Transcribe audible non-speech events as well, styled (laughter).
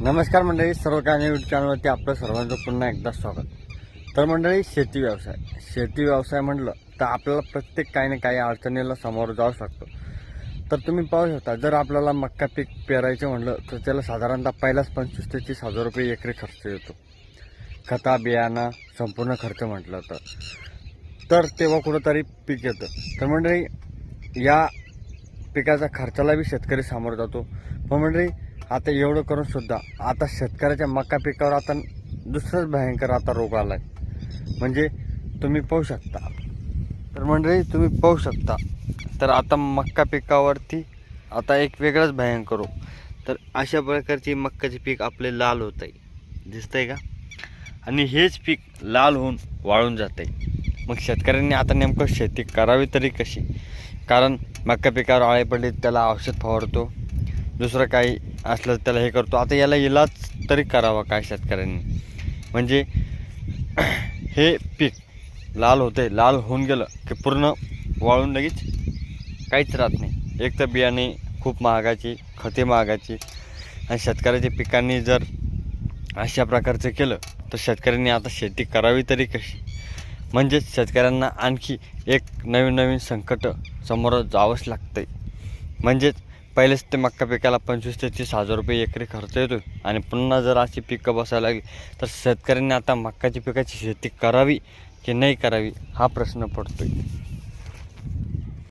नमस्कार मंडळी सर्व काही यूट्यूब चॅनलवरती आपलं सर्वांचं पुन्हा एकदा स्वागत. तर मंडळी शेती व्यवसाय. शेती व्यवसाय म्हटलं तर आपल्याला प्रत्येक काही ना काही अडचणीला सामोरं जावं लागतं. तर तुम्ही पाहू शकता जर आपल्याला मक्का पीक पेरायचं म्हटलं तर त्याला साधारणतः पहिलाच पंचवीस ते तीस हजार रुपये एकरी खर्च येतो. खता बियाणं संपूर्ण खर्च म्हटलं तर. तर तेव्हा कुठंतरी पीक येतं. तर मंडळी या पिकाचा खर्चाला बी शेतकरी सामोरं जातो. पण मंडळी आता एवढं करून सुद्धा आता शेतकऱ्याच्या मका पिकावर आता दुसराच भयंकर आता रोग आलाय. म्हणजे तुम्ही पाहू शकता. तर मंडळी तुम्ही पाहू शकता. तर आता मक्का पिकावरती आता एक वेगळाच भयंकर रोग. तर अशा प्रकारची मक्काचे पीक आपले लाल होत आहे दिसतंय का? आणि हेच पीक लाल होऊन वाळून जात आहे मग शेतकऱ्यांनी आता नेमकं शेती करावी तरी कशी? कारण मक्का पिकावर आळे पडले त्याला औषध फवारतो. दुसरं काही असलं त्याला हे करतो. आता याला इलाज तरी करावा काय शेतकऱ्यांनी. म्हणजे (clears throat) हे पीक लाल होते लाल होऊन गेलं की पूर्ण वाळून लगेच काहीच राहत नाही. एक तर बियाणे खूप महागाची खते महागाची. आणि शेतकऱ्याच्या पिकांनी जर अशा प्रकारचं केलं तर शेतकऱ्यांनी आता शेती करावी तरी कशी? म्हणजेच शेतकऱ्यांना आणखी एक नवीन नवीन संकट समोर जावंच लागतंय. म्हणजेच पहिलेच ते मक्का पिकाला पंचवीस ते तीस हजार रुपये एकरी खर्च येतो आणि पुन्हा जर अशी पिकं बसायला लागली तर शेतकऱ्यांनी आता मक्काची पिकाची शेती करावी की नाही करावी हा प्रश्न पडतोय.